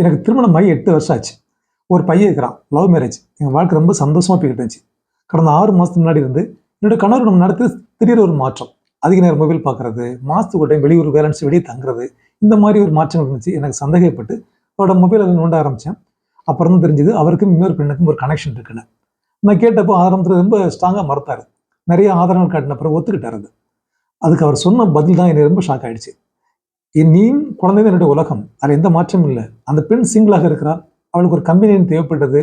எனக்கு திருமணம் ஆகி எட்டு வருஷம் ஆச்சு. ஒரு பையன் இருக்கிறான். லவ் மேரேஜ் எங்கள் வாழ்க்கை ரொம்ப சந்தோஷமாக போய்கிட்டு இருந்துச்சு. கடந்த ஆறு மாதத்துக்கு முன்னாடி இருந்து என்னோட கணவர் நம்ம நடத்தி திடீர் ஒரு மாற்றம். அதிக நேரம் மொபைல் பார்க்கறது மாதத்துக்கு ஒரு டைம் வெளியூர் பேலன்ஸ் வெளியே தங்குறது இந்த மாதிரி ஒரு மாற்றங்கள் இருந்துச்சு. எனக்கு சந்தேகப்பட்டு அவரோட மொபைலை நோண்ட ஆரம்பித்தேன் அப்புறம் தான் தெரிஞ்சது அவருக்கும் இன்னொரு பெண்ணுக்கும் ஒரு கனெக்ஷன் இருக்குன்னு. நான் கேட்டப்போ ஆரம்பத்தில் ரொம்ப ஸ்ட்ராங்காக மறுத்தார். நிறைய ஆதாரங்கள் காட்டின அப்புறம் ஒத்துக்கிட்டார் அது. அதுக்கு அவர் சொன்ன பதில் தான் எனக்கு ரொம்ப ஷாக் ஆயிடுச்சு. நீ குழந்தை தான் என்னுடைய உலகம். அதில் எந்த மாற்றமும் இல்லை. அந்த பெண் சிங்கிளாக இருக்கிறா அவளுக்கு ஒரு கம்பெனியன் தேவைப்பட்டது.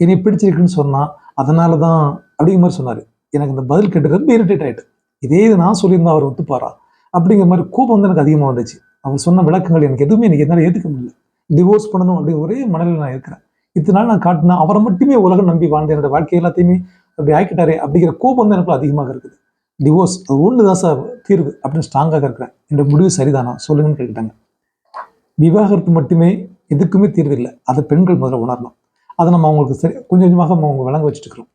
என்னை பிடிச்சிருக்குன்னு சொன்னால் அதனால தான் அப்படிங்கிற மாதிரி சொன்னார். எனக்கு இந்த பதில் கேட்டு ரொம்ப இரிட்டேட் ஆகிட்டு இதே இது நான் சொல்லியிருந்தா அவர் ஒத்துப்பாரா? அப்படிங்கிற மாதிரி கோபம் வந்து எனக்கு அதிகமாக வந்துச்சு. அவர் சொன்ன விளக்கங்கள் எனக்கு எதுவுமே எனக்கு என்னால் ஏற்றுக்க முடியல. டிவோர்ஸ் பண்ணணும் அப்படிங்கிற ஒரே மனதில் நான் இருக்கிறேன். இத்தனை நாள் நான் காட்டினா அவரை மட்டுமே உலகம் நம்பி வாழ்ந்த என்னோட வாழ்க்கை எல்லாத்தையுமே அப்படி ஆக்கிட்டாரே அப்படிங்கிற கோபம் வந்து எனக்கு அதிகமாக இருக்குது. டிவோர்ஸ் அது ஒன்று தான் சார். தீர்வு அப்படின்னு ஸ்ட்ராங்காக இருக்கிறேன். இந்த முடிவு சரிதானா? சொல்லுங்கன்னு கேட்டாங்க விவாகரத்து மட்டுமே எதுக்குமே தீர்வு இல்லை. அதை பெண்கள் முதல்ல உணரணும். அதை நம்ம அவங்களுக்கு சரி கொஞ்சம் கொஞ்சமாக நம்ம அவங்க விளங்க வச்சுட்டு இருக்கிறோம்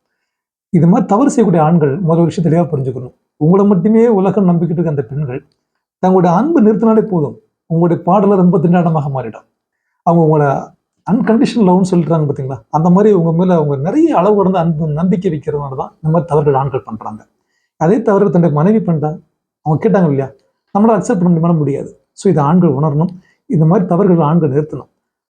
இது மாதிரி தவறு செய்யக்கூடிய ஆண்கள் முதல் விஷயம் தெளிவாக புரிஞ்சுக்கணும். உங்களை மட்டுமே உலகம் நம்பிக்கிட்டு இருக்க அந்த பெண்கள் தங்களுடைய அன்பு நிறுத்தினாலே போதும். உங்களுடைய பாடலை ரொம்ப திண்டாட்டமாக மாறிடும். அவங்க உங்களை அன்கண்டிஷனல் லவ்னு சொல்லிட்டாங்க பார்த்தீங்களா? அந்த மாதிரி உங்கள் மேலே அவங்க நிறைய அளவு கடந்த அன்பு நம்பிக்கை வைக்கிறதுனால தான் இந்த மாதிரி தவறுகள் ஆண்கள் பண்ணுறாங்க அதே தவறு தன்னுடைய மனைவி பண்ணிட்டாங்க அவங்க கேட்டாங்க இல்லையா? நம்மளால் அக்செப்ட் பண்ண முடியாது. ஸோ இதை ஆண்கள் உணரணும். இந்த மாதிரி தவறுகள் ஆண்கள் நிறுத்தணும்.